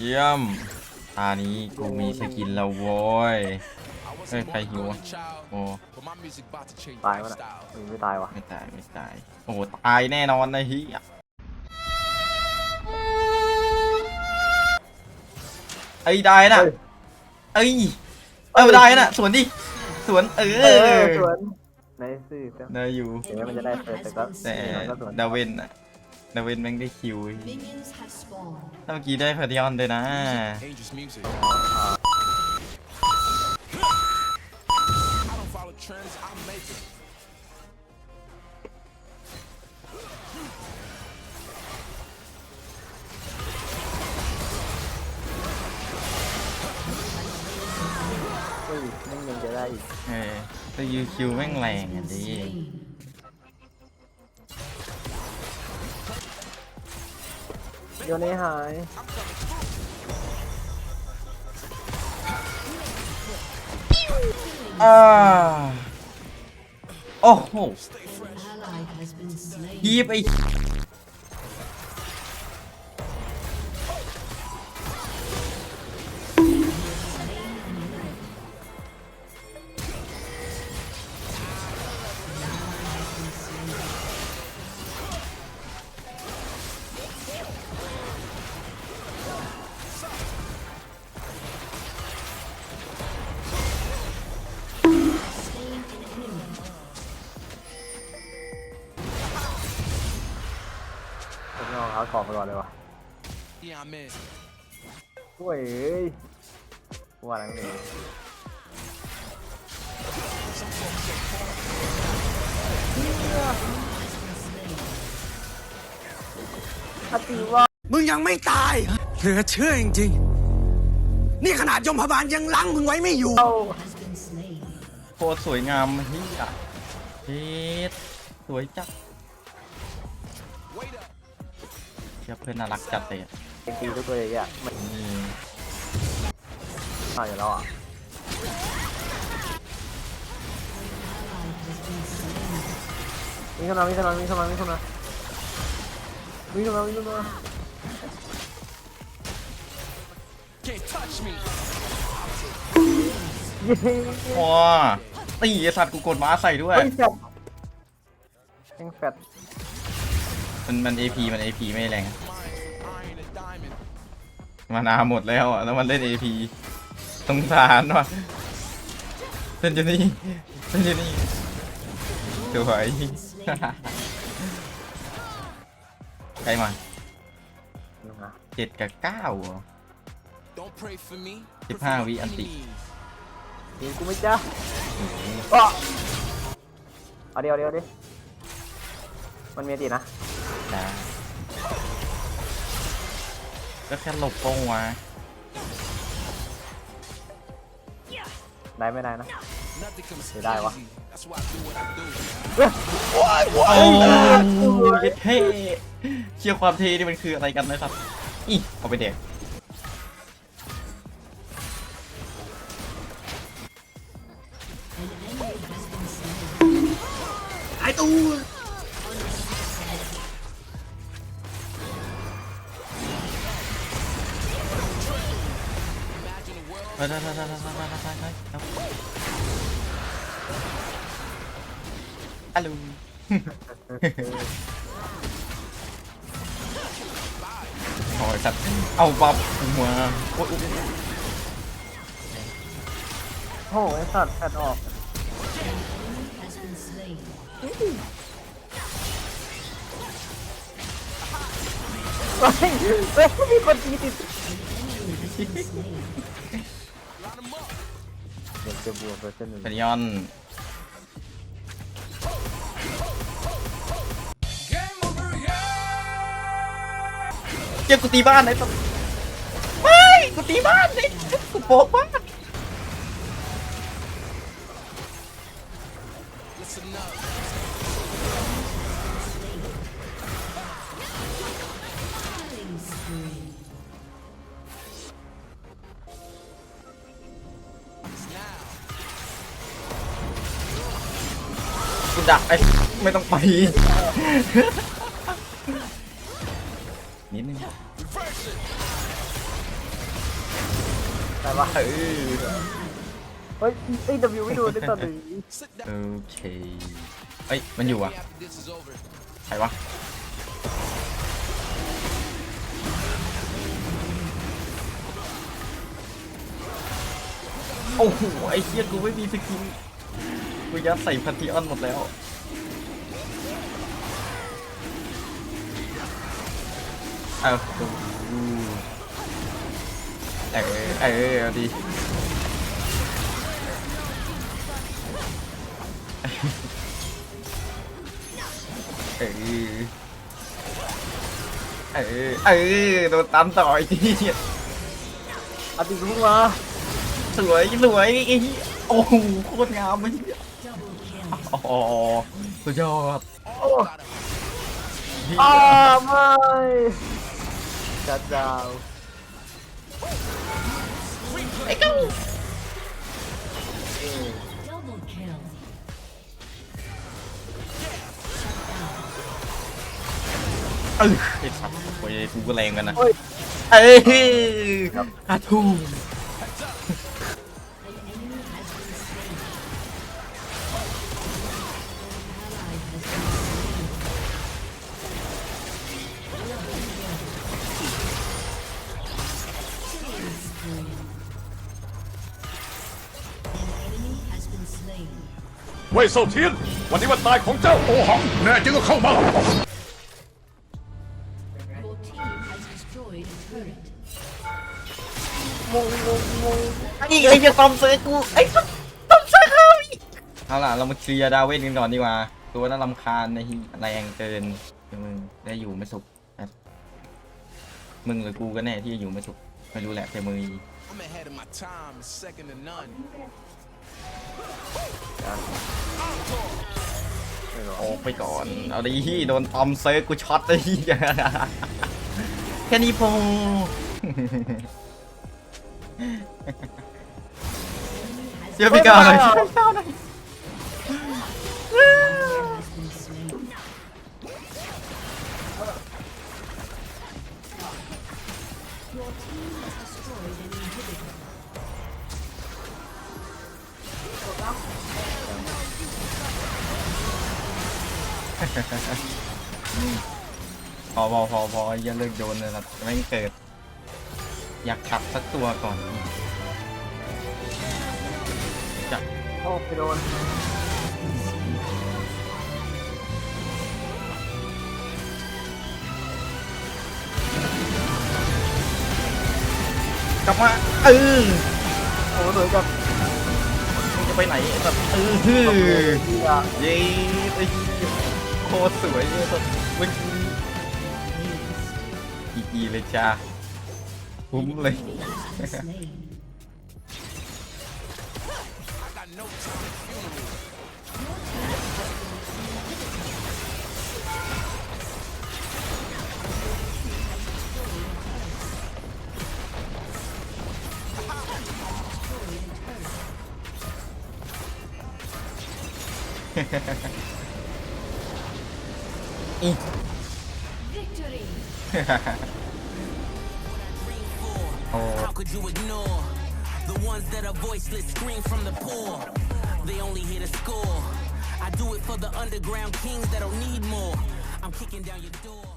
เยี่ยมตานี้กูมีสกินแล้วโว้ยเฮ้ยใครหิววะโอ้ตายวะน่ะอืมไม่ตายวะไม่ตายไม่ตายโอ้โหตายแน่นอนนะฮิไอ้ได้น่ะเฮ้ยเอ้ยเออได้น่ะสวนดิสวนเอเอออสวนในสื่อเต็มได้อยู่เดี๋ยวมันจะได้เปิดแต่ก็แต่มันก็สวนดาเวนน่ะ ดาเวนแม่งได้คิว Minions have spawned. ถ้าเมื่อกี้ได้พาริออนด้วยนะ Dangerous music. I don't follow trends, I make it. เฮ้ยไม่ยังจะได้อีกเออแต่ยูคิวแม่งแรงอะดิ โยนให้หายอ่าโอ้โห An ally has been slain. ยีบไอ้ เอากรอบไปก่อนเลยวะ Yeah, I'm in. โอ้ยเอ้ยว่าอะไรไม่รู้อติว่ามึงยังไม่ตายเหลือเชื่อจริงๆ นี่ขนาดยมพบาลยังลังมึงไว้ไม่อยู่ Has been slain. โคตรสวยงามเฮียเฮ็ดสวยจัด ชื่อเพื่อนน่ารักจัดเลยอะเอ็งตีทุกตัวอย่างเงี้ยมันนี่ตายอยู่แล้วอะ Ally has been slain. วิ่งเข้ามาวิ่งเข้ามาวิ่งเข้ามาวิ่งเข้ามาวิ่งเข้ามาวิ่งเข้ามา Can't touch me. ว้าตีไอสัตว์กูกดม้าใส่ด้วย เฮ้ยแฟดแม่งแฟด มันมัน AP มัน AP ไม่แรง Mine, iron and diamond. มานาหมดแล้วอะแล้วมันเล่น AP สงสารว่ะเล่นอยู่นี่เล่นอยู่นี่สวยใครมานึงนะเจ็ดกับเก้าเหรอ Don't pray for me. สิบ pray ห้า for my วิอันติ enemies. ยิงกูไม่จ้าอ้อเอาเดียวเอาเดียวดิมันมีอดีนะ ได้ก็แค่หลบโป้งวะได้ไม่ได้นะ Nothing comes Thì đai quá. easy. That's why I do what I do. โอ้ยเท่เชื่อความเท่นี่มันคืออะไรกันนะครับอีเอาไปเด็ก An enemy has been slain. ไอ้ตู้ ไปไปไปไปไปไปไปไปไปครับฮัลโหลโอ้ยสัตว์เอาบับหัวโอ้ยโอ้โหไอ้สัตว์แฟดออก Has been slain. เฮ้ยเฮ้ยมีคนตีติด จะบวกเปเซ็นหนึ่งพนิออนเจ้ากูตีบ้านไอ้สัสไม่กูตีบ้านเลยกูโป๊กบ้าน ดักไอ้ไม่ต้องไป นิดนึง Reverse it. ได้ปะเออเฮ้ยไอ้ W ไม่โดนได้ตอนหนึ่ง Sit down. โอเคเอ้ยมันอยู่อะใครวะโอ้โหไอ้เหี้ยกูไม่มีสกิน กูยัดใส่พันธีออนหมดแล้ว เอาดูเออเออเอาดีเออเออเออโดนตันต่อยที่อาติรู้มาสวยสวยไอ้เหี้ย โอ้โหโคตรงามเลย Double kill. อ๋อสุดยอดโอ้อ้าไม่จัดดาว Double kill. เออไอ้สัตว์โอ้ยกูก็แรงกันนะเฮ้ยเอ้ยอาทู ว่ยเซาเทียน วันนี้วันตายของเจ้าโอหังแน่จริงก็เข้ามา Your team has destroyed a turret. ไอ้ไอ้จะตอมเซิร์กูไอ้สัตว์ตอมเซิร์เขาอีกเอาล่ะเรามาเคลียร์ดาวเวนกันก่อนดีกว่า ตัวน่ารำคาญในที่แรงเกินเดี๋ยวมึงได้อยู่ไม่สุขนะมึงหรือกูก็แน่ที่จะอยู่ไม่สุขไม่รู้แหละแต่มึง I'm ahead of my time, second to none. ออกไปก่อน เอาดิที่โดนตอมเซิร์กูช็อตเลยที่แค่นี้พอเดี๋ยวพี่ก้าวหน่อย พอพอพอพออย่าเลิกโยนเลยนะไม่งเกิด อยากขับสักตัวก่อนจะโอ้ไปโดนกลับมาเออโอ้สวยจังมึงจะไปไหนไอ้สัตว์เออฮือดีอะเย้ไอ้เหี้ย โคตรสวยเลยสัตว์เมื่อกี้อีกีเลยจ้าคุ้มเลย Been slain. I got no time for. Victory! Oh. How could you ignore the ones that are voiceless scream from the poor? They only here to score. I do it for the underground kings that don't need more. I'm kicking down your door.